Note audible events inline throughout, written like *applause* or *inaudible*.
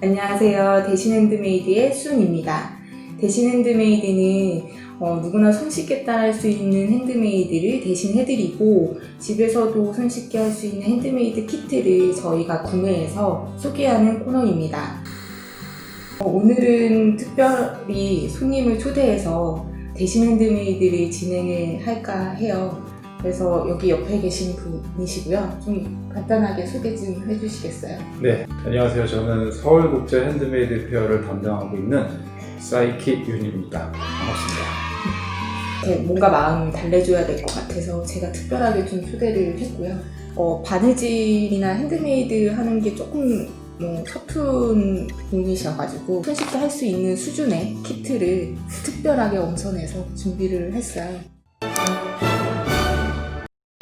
안녕하세요. 대신 핸드메이드의 순입니다. 대신 핸드메이드는 어, 누구나 손쉽게 따라할 수 있는 핸드메이드를 대신 해드리고 집에서도 손쉽게 할 수 있는 핸드메이드 키트를 저희가 구매해서 소개하는 코너입니다. 어, 오늘은 특별히 손님을 초대해서 대신 핸드메이드를 진행을 할까 해요. 그래서 여기 옆에 계신 분이시고요. 좀 간단하게 소개 좀 해주시겠어요? 네, 안녕하세요. 저는 서울국제 핸드메이드 페어를 담당하고 있는 사이키 윤입니다. 반갑습니다. 뭔가 마음을 달래줘야 될 것 같아서 제가 특별하게 좀 초대를 했고요. 어, 바느질이나 핸드메이드 하는 게 조금 뭐 서툰 분이셔가지고 손쉽게 할 수 있는 수준의 키트를 특별하게 엄선해서 준비를 했어요.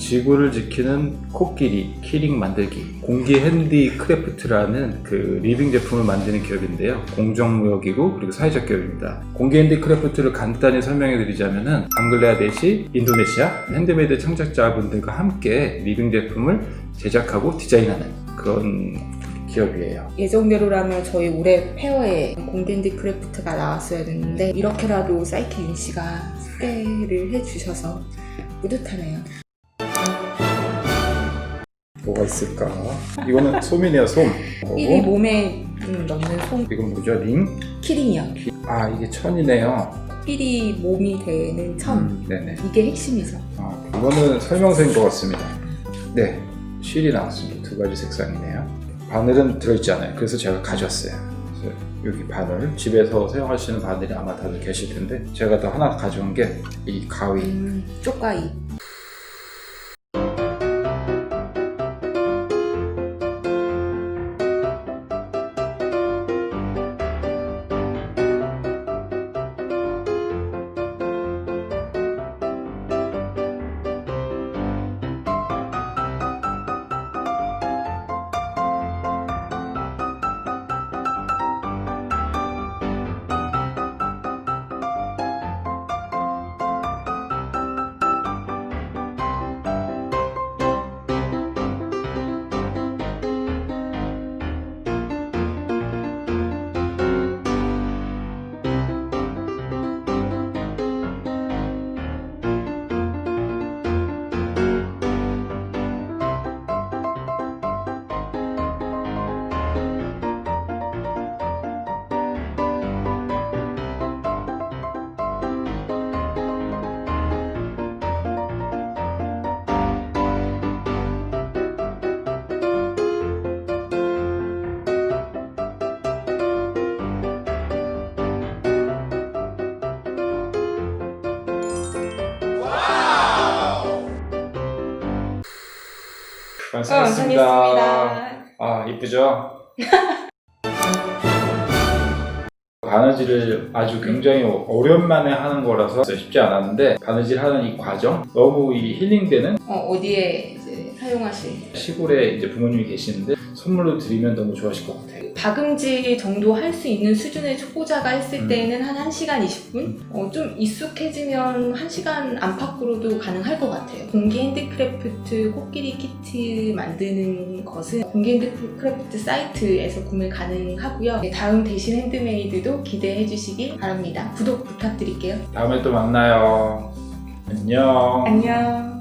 지구를 지키는 코끼리 키링 만들기 공기 핸디 크래프트라는 그 리빙 제품을 만드는 기업인데요. 공정무역이고 그리고 사회적 기업입니다. 공기 핸디 크래프트를 간단히 설명해 드리자면은 방글라데시, 인도네시아 핸드메이드 창작자분들과 함께 리빙 제품을 제작하고 디자인하는 그런 기업이에요. 예정대로라면 저희 올해 페어에 공겐디 크래프트가 나왔어야 됐는데 이렇게라도 사이키 윤 씨가 소개를 해주셔서 뿌듯하네요. 뭐가 있을까? 이거는 솜이네요, 솜. 이 그리고 몸에 음, 넣는 솜 이건 뭐죠? 링? 키링이요. 아, 이게 천이네요. 삘이 몸이 되는 천. 음, 네네. 이게 핵심이죠. 아, 이거는 설명서인 것 같습니다. 네, 실이 나왔습니다. 두 가지 색상이네요. 바늘은 들어있지 않아요. 그래서 제가 가져왔어요. 그래서 여기 바늘, 집에서 사용하시는 바늘이 아마 다들 계실 텐데 제가 더 하나 가져온 게 이 가위. 음, 쪽가이. 완성했습니다. 아, 이쁘죠? *laughs* 바느질을 아주 굉장히 오랜만에 하는 거라서 쉽지 않았는데 바느질 하는 이 과정 너무 이 힐링되는 어, 어디에 이제 사용하실 시골에 이제 부모님이 계시는데 선물로 드리면 너무 좋아하실 것 같아요. 박음질 정도 할 수 있는 수준의 초보자가 했을 음. 때는 한 1시간 20분? 어, 좀 익숙해지면 1시간 안팎으로도 가능할 것 같아요. 공기 핸드크래프트 코끼리 키트 만드는 것은 공기 핸드크래프트 사이트에서 구매 가능하고요. 네, 다음 대신 핸드메이드도 기대해 주시길 바랍니다. 구독 부탁드릴게요. 다음에 또 만나요. 안녕. 안녕.